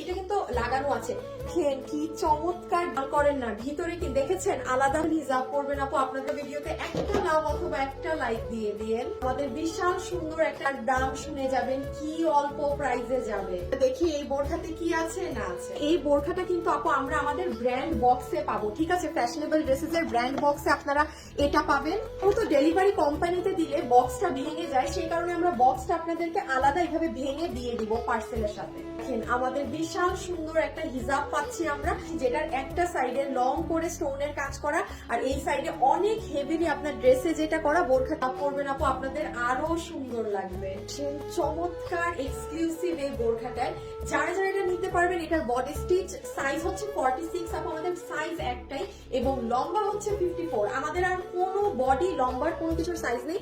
এটা কিন্তু লাগানো আছে। কি চমৎকার করেন না। ভিতরে কি দেখেছেন? আলাদা হিজাব করবেন আপু। আপনাদের ভিডিওতে একটা অথবা একটা লাইক দিয়ে দিয়েন। আমাদের বিশাল সুন্দর একটা দাম শুনে যাবেন, কি অল্প প্রাইসে যাবে। দেখি এই বোরখাতে কি আছে না আছে। এই বোরখাটা কিন্তু আপু, আমরা আমাদের ব্র্যান্ড বক্সে পাবো। ঠিক আছে? ফ্যাশনেবল ড্রেসেস এর ব্র্যান্ড বক্সে আপনারা এটা পাবেন। ও তো ডেলিভারি কোম্পানিতে দিলে বক্সটা ভেঙে যায়। সেই কারণে আমরা বক্সটা আপনাদেরকে আলাদা এইভাবে ভেঙে দিয়ে দিব পার্সেলের সাথে। আমাদের বিশাল সুন্দর একটা হিজাব পাচ্ছি আমরা, যেটার একটা সাইডে লং করে স্টোনের কাজ করা, আর এই সাইডে অনেক হেভিলি আপনার ড্রেসে যেটা করা, বোরখা কাপ পরবেন আপু, আপনাদের আরও সুন্দর লাগবে। চমৎকার এক্সক্লুসিভ এই বোরখাটায়। যারা যারা এটা নিতে পারবেন, এটার বডি স্টিচ সাইজ হচ্ছে ফর্টি সিক্স আপু, আমাদের সাইজ একটাই, এবং লম্বা হচ্ছে ফিফটি ফোর আমাদের আর কোনো বডি লম্বার, কোনো কিছুর সাইজ নেই।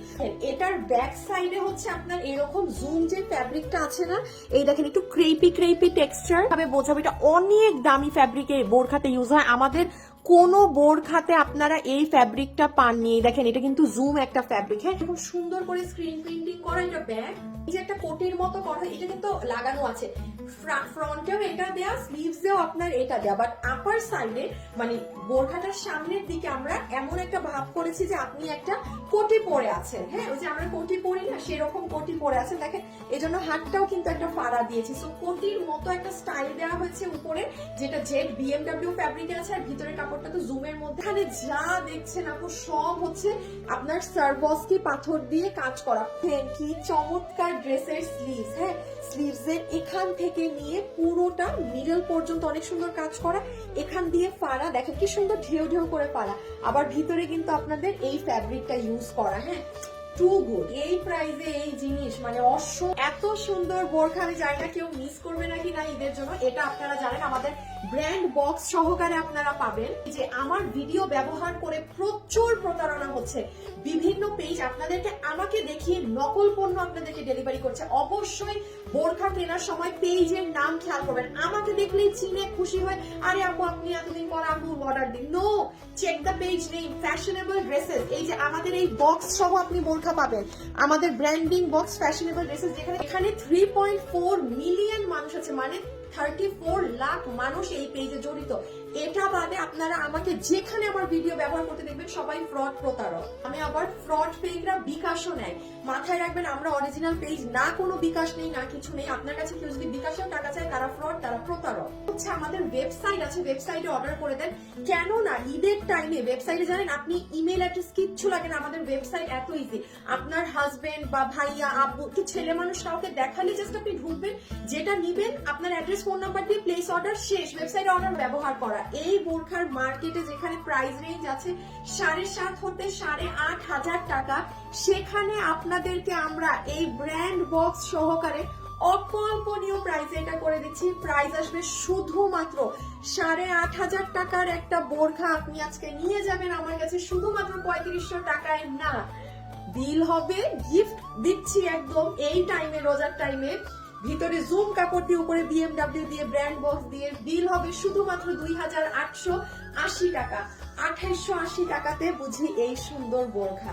এটার ব্যাক সাইডে হচ্ছে আপনার এরকম জুম যে ফ্যাব্রিকটা আছে না, এই দেখেন, একটু ক্রেপি ক্রেপি টেক্সচার ভাবে বোঝাবো এটা অনেক দামি ফ্যাব্রিকে বোরখাতে ইউজ হয়। আমাদের কোনো বোরখাতে আপনারা এই ফ্যাব্রিকটা পাননি। দেখেন, এটা কিন্তু জুম একটা ফ্যাব্রিক হ্যাঁ খুব সুন্দর করে স্ক্রিন প্রিন্টিং করা এটা ব্যাগ এই যে একটা কোটির মতো করা, এটা কিন্তু লাগানো আছে। ফ্রন্টেও এটা দেয়া স্লিভসেও আপনার এটা দেয়া। বাট আপার সাইডে মানে বোরখাটার সামনের দিকে আমরা এমন একটা ভাব করেছি যে আপনি একটা কোটি পরে আছেন। হ্যাঁ ওই যে আমরা কোটি পরি না, সেরকম কোটি পরে আছেন। দেখেন, এজন্য হাতটাও কিন্তু একটা ফাড়া দিয়েছি। সো কোটির মতো একটা স্টাইল দেওয়া হয়েছে উপরে, যেটা জেড বিএমডব্লিউ ফ্যাব্রিকে আছে, আর ভিতরের কাপড়টা তো জুমের মধ্যে। এখানে যা দেখছেন আপু, সব হচ্ছে আপনার সার্বস্কি পাথর দিয়ে কাজ করা। কি চমৎকার ড্রেসের স্লিভস হ্যাঁ? স্লিভসের এখান থেকে নিয়ে পুরোটা মিডল পর্যন্ত অনেক সুন্দর কাজ করা। এখান দিয়ে ফাড়া, দেখেন কি সুন্দর ঢেউ ঢেউ করে ফাড়া। আবার ভিতরে কিন্তু আপনাদের এই ফ্যাব্রিকটা ইউজ করা হ্যাঁ? টু গুড এই প্রাইজে এই জিনিস মানে অশ্ব এত সুন্দর বোরখা আমি জানি কেউ মিস করবে নাকি না ঈদের জন্য, এটা আপনারা জানেন। আমাদের ব্র্যান্ড বক্স সহকারে আপনারা পাবেন যে আমার ভিডিও ব্যবহার করে প্রচুর প্রতারণা হচ্ছে। বিভিন্ন পেজ আপনাদেরকে আমাকে দেখিয়ে নকল পণ্য আপনাদেরকে ডেলিভারি করছে। অবশ্যই বোরখা কেনার সময় পেজের নাম খেয়াল করবেন। আমাকে দেখলেই চিনে খুশি হয়, আরে আপু, আপনি এতদিন পর আপু অর্ডার দিন। নো চেক দ্য পেজ নেই ফ্যাশনেবল ড্রেসেস এই যে আমাদের এই বক্স সহ আপনি বোরখা পাবেন। আমাদের ব্র্যান্ডিং বক্স ফ্যাশনেবল ড্রেসেস যেখানে এখানে থ্রি পয়েন্ট ফোর মিলিয়ন মানুষ আছে মানে থার্টি ফোর লাখ মানুষ এই পেজে জড়িত। এটা বাদে আপনারা আমাকে যেখানে আমার ভিডিও ব্যবহার করতে দেখবেন, সবাই ফ্রড প্রতারক। আমি আবার ফ্রড পেজরা বিকাশও নেয়। মাথায় রাখবেন, আমরা অরিজিনাল পেজ না কোনো বিকাশ নেই, না কিছু নেই। আপনার কাছে কেউ যদি বিকাশেও টাকা তারা ফ্রড তারা প্রতারক। হচ্ছে আমাদের ওয়েবসাইট আছে ওয়েবসাইটে অর্ডার করে দেন। কেন না ঈদের টাইমে ওয়েবসাইটে জানেন, আপনি ইমেল অ্যাড্রেস কিচ্ছু লাগে না। আমাদের ওয়েবসাইট এত ইজি আপনার হাজবেন্ড বা ভাইয়া, আব্বু কি ছেলে মানুষ কাউকে দেখালে জাস্ট আপনি ঢুকবেন, যেটা নিবেন, আপনার অ্যাড্রেস ফোন নাম্বার দিয়ে প্লেস অর্ডার শেষ ওয়েবসাইট অর্ডার ব্যবহার করা। এই বোরখার মার্কেটে যেখানে প্রাইস রেঞ্জ আছে, সাড়ে সাত হতে সাড়ে আট হাজার টাকা, সেখানে আপনাদেরকে আমরা এই ব্র্যান্ড বক্স সহকারে অকল্পনীয় প্রাইসে এটা করে দিচ্ছি। প্রাইস আসবে শুধুমাত্র সাড়ে আট হাজার টাকার একটা বোরখা। আপনি আজকে নিয়ে যাবেন আমার কাছে শুধুমাত্র পঁয়ত্রিশশো টাকায়। না বিল হবে গিফট দিচ্ছি একদম এই টাইমে রোজার টাইমে ভিতরে জুম কাপড় দিয়ে উপরে বিএমডাব্লিউ দিয়ে ব্র্যান্ড বক্স দিয়ে বিল হবে শুধুমাত্র দুই হাজার আটশো আশি টাকা। আঠাইশশো আশি টাকাতে বুঝি এই সুন্দর বোরখা।